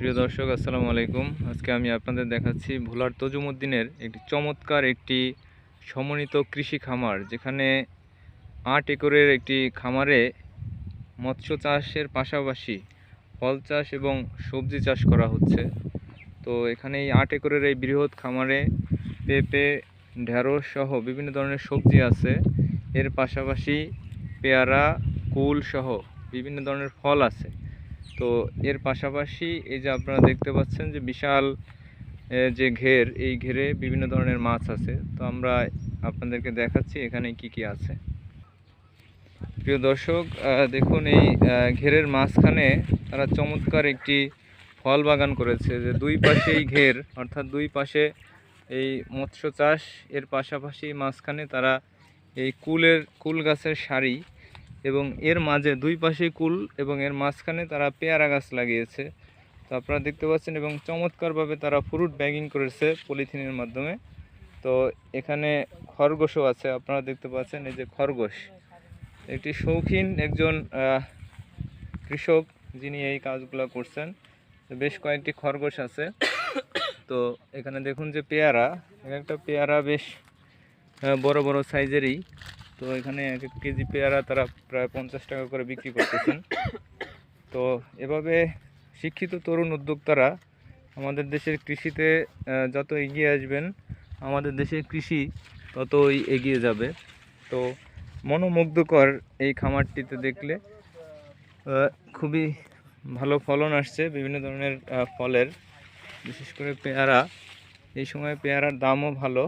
প্রিয় দর্শক, আসসালামু আলাইকুম। আজকে আমি আপনাদের দেখাচ্ছি ভোলার তজুমুদ্দিনের একটি চমৎকার একটি সমন্বিত কৃষি খামার, যেখানে আট একরের একটি খামারে মৎস্য চাষের পাশাপাশি ফল চাষ এবং সবজি চাষ করা হচ্ছে। তো এখানে এই আট একরের এই বৃহৎ খামারে পেঁপে, ঢেঁড়স সহ বিভিন্ন ধরনের সবজি আছে। এর পাশাপাশি পেয়ারা, কুল সহ বিভিন্ন ধরনের ফল আছে। তো এর পাশাপাশি এই যে আপনারা দেখতে পাচ্ছেন যে বিশাল যে ঘের, এই ঘেরে বিভিন্ন ধরনের মাছ আছে। তো আমরা আপনাদেরকে দেখাচ্ছি এখানে কি কি আছে। প্রিয় দর্শক দেখুন এই ঘেরের মাঝখানে তারা চমৎকার একটি ফল বাগান করেছে যে দুই পাশেই ঘের, অর্থাৎ দুই পাশে এই মৎস্য চাষ, এর পাশাপাশি মাঝখানে তারা এই কুলের, কুল গাছের সারি এবং এর মাঝে দুই পাশে কুল এবং এর মাঝখানে তারা পেয়ারা গাছ লাগিয়েছে। তো আপনারা দেখতে পাচ্ছেন এবং চমৎকারভাবে তারা ফ্রুট ব্যাগিং করেছে পলিথিনের মাধ্যমে। তো এখানে খরগোশও আছে, আপনারা দেখতে পাচ্ছেন এই যে খরগোশ। একটি শৌখিন একজন কৃষক যিনি এই কাজগুলো করছেন। বেশ কয়েকটি খরগোশ আছে। তো এখানে দেখুন যে পেয়ারা, এক একটা পেয়ারা বেশ বড় বড় সাইজেরই তো এখানে এক এক কেজি পেয়ারা তারা প্রায় পঞ্চাশ টাকা করে বিক্রি করতেছেন। তো এভাবে শিক্ষিত তরুণ উদ্যোক্তারা আমাদের দেশের কৃষিতে যত এগিয়ে আসবেন, আমাদের দেশের কৃষি ততই এগিয়ে যাবে। তো মনোমুগ্ধকর এই খামারটিতে দেখলে খুবই ভালো ফলন আসছে, বিভিন্ন ধরনের ফলের। বিশেষ করে পেয়ারা, এই সময় পেয়ারার দামও ভালো।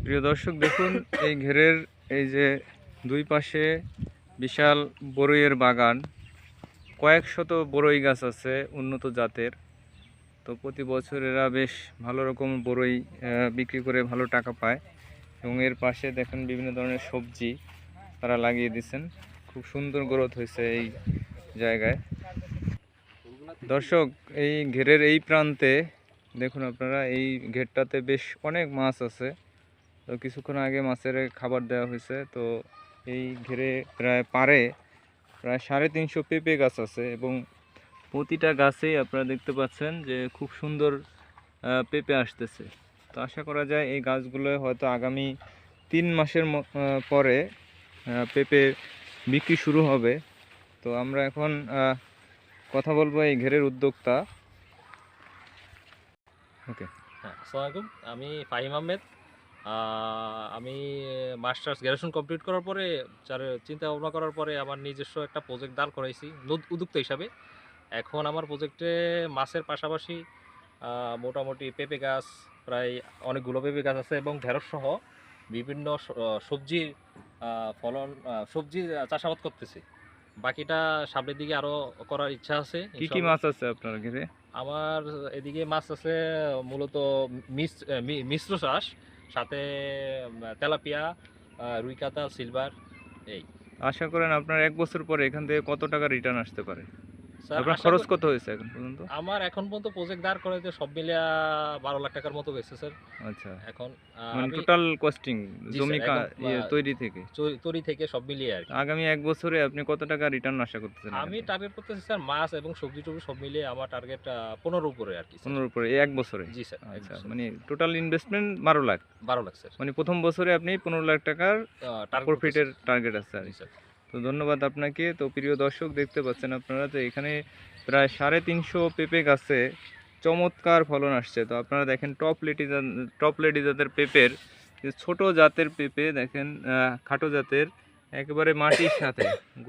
প্রিয় দর্শক দেখুন এই ঘেরের এই যে দুই পাশে বিশাল বরইয়ের বাগান। কয়েক শত বড়ই গাছ আছে উন্নত জাতের। তো প্রতি বছর এরা বেশ ভালো রকম আহ, বিক্রি করে ভালো টাকা পায়। এবং এর পাশে দেখেন বিভিন্ন ধরনের সবজি তারা লাগিয়ে দিয়েছেন। খুব সুন্দর গ্রোথ হয়েছে এই জায়গায়। দর্শক এই ঘেরের এই প্রান্তে দেখুন আপনারা এই ঘেরটাতে বেশ অনেক মাছ আছে। তো কিছুক্ষণ আগে মাছের খাবার দেওয়া হয়েছে তো এই ঘেরে প্রায় পারে প্রায় সাড়ে তিনশো পেঁপে গাছ আছে এবং প্রতিটা গাছেই আপনারা দেখতে পাচ্ছেন যে খুব সুন্দর পেঁপে আসতেছে। তো আশা করা যায় এই গাছগুলো হয়তো আগামী তিন মাসের পরে পেঁপে বিক্রি শুরু হবে। তো আমরা এখন কথা বলব এই ঘেরের উদ্যোক্তা। ওকে। হ্যাঁ আসসালামু আলাইকুম। আমি ফাহিম আহমেদ। আহ, আমি মাস্টার্স গ্র্যাজুয়েশন কমপ্লিট করার পরে যার চিন্তা ভাবনা করার পরে আমার নিজস্ব একটা প্রজেক্ট দাঁড় করাইছি উদ্যোক্তা হিসাবে। এখন আমার প্রজেক্টে মাছের পাশাপাশি মোটামুটি পেঁপে গাছ প্রায় অনেকগুলো পেঁপে গাছ আছে এবং ঢেঁড়স সহ বিভিন্ন সবজির ফলন আহ, সবজির চাষাবাদ করতেছি। বাকিটা সামনের দিকে আরও করার ইচ্ছা আছে কি কি মাছ আছে আপনার ঘেরে আমার এদিকে মাছ আছে মূলত মিশ্র চাষ সাথে তেলাপিয়া রুই কাতা সিলভার, এই। আশা করেন আপনার এক বছর পরে এখান থেকে কত টাকা রিটার্ন আসতে পারে? আপনার খরচ কত হয়েছে এখন পর্যন্ত? আমার এখন পর্যন্ত প্রজেক্ট দাঁড় করাইতে সব মিলে বারো লাখ টাকার মতো গেছে স্যার। আচ্ছা। এখন মানে টোটাল কস্টিং জমি ইয়ে তৈরি থেকে? তরি থেকে সব মিলিয়ে আর আগামী এক বছরে আপনি কত টাকা রিটার্ন আশা করতেছেন আমি টার্গেট করতেছি স্যার মাছ এবং সবজি টবজি সব মিলিয়ে আমার টার্গেট পনেরো উপরে আর কি পনেরো উপরে এক বছরে? জি স্যার আচ্ছা মানে টোটাল ইনভেস্টমেন্ট বারো লাখ? বারো লাখ স্যার। মানে প্রথম বছরে আপনি পনেরো লাখ টাকার প্রফিটের টার্গেট আছে আর স্যার। তো ধন্যবাদ আপনাকে। তো প্রিয় দর্শক, দেখতে পাচ্ছেন আপনারা তো এখানে প্রায় সাড়ে তিনশো পেঁপে গাছে চমৎকার ফলন আসছে। তো আপনারা দেখেন টপ লেডি টপ লেডি জাতের পেঁপের যে ছোট জাতের পেঁপে দেখেন খাটো জাতের, একেবারে মাটির সাথে।